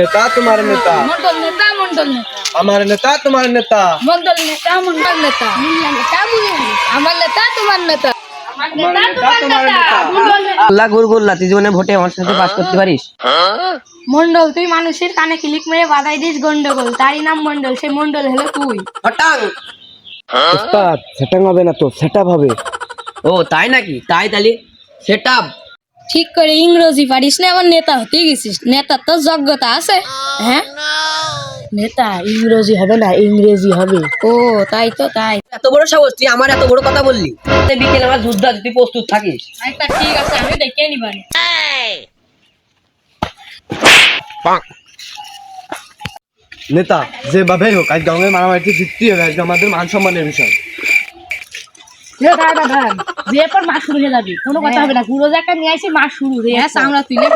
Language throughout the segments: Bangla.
নেতা তোমার নেতা। মন্ডল নেতা মন্ডল নেতা। আমার নেতা তোমার নেতা। মন্ডল নেতা মন্ডল নেতা। আমার নেতা তোমার নেতা। তুই জীবনে ভোটে আমার সাথে পাস করতে পারিস। মন্ডল তুই মানুষের কানে ক্লিক মেরে বাধাই দিস গন্ডগোল। তারই নাম মন্ডল সেই মন্ডল হলো তুই। হটাং। ওস্তাদ সেটা হবে না তো সেটা হবে। ও তাই নাকি? তাই তাহলে সেট ঠিক করে ইংরেজি পারিস না আবার নেতা হতে গেছিস। নেতার তো যোগ্যতা আছে। হ্যাঁ? নেতা ইংরেজি হবে না ইংরেজি হবে। ও তাই তো তাই। এত বড় সাহস তুই আমার এত বড় কথা বললি? এই বিকেলে আমার যুদ্ধ তুই প্রস্তুত থাকিস। আচ্ছা ঠিক আছে আমি দেখে নিবানি নেতা যেভাবেই হোক আজ গাঁয়ের মারামারিতে জিততেই হবে আজকে আমাদের মান সম্মানের বিষয়। পর শুরু হয়ে যাবে কোনো কথা হবে না। গুঁড়ো জায়গা নিয়ে আসি শুরু হয়ে হ্যাঁ আমরা তুলে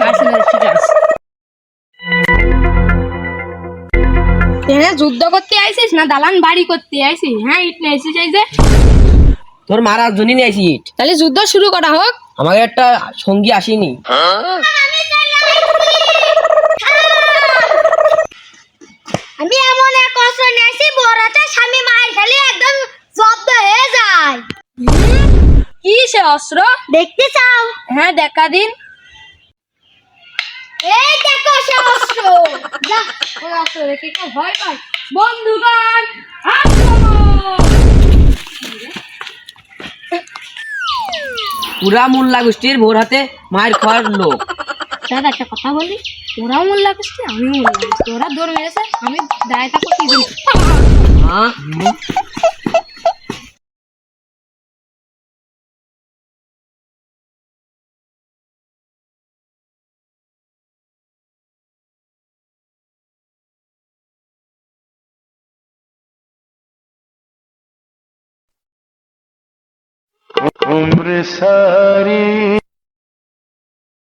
ঠিক আছে যুদ্ধ করতে আইছিস না দালান বাড়ি করতে আইছিস হ্যাঁ ইট নিয়ে আইছিস এই যে। তোর মারা জন্য নিয়ে আসি ইট। তাহলে যুদ্ধ শুরু করা হোক। আমাদের একটা সঙ্গী আসেনি আমি এমন এক অস্ত্র নিয়েছি বড়টা স্বামী মায়ের খালি একদম জব্দ হয়ে যায় কি সে অস্ত্র? দেখতে চাও? হ্যাঁ দেখা দিন। এই দেখো সে অস্ত্র। যা ওই অস্ত্র দেখে কেউ ভয় পায়। বন্ধুগণ পুরা মোল্লা গোষ্ঠীর ভোর হাতে মায়ের খাওয়ার লোক। দাদা একটা কথা বলি। ওরাও মন লাগছে আমিও মন লাগছে ওরা দৌড় মেরেছে আমি দাঁড়ায় থাকো কি হ্যাঁ उम्र सारी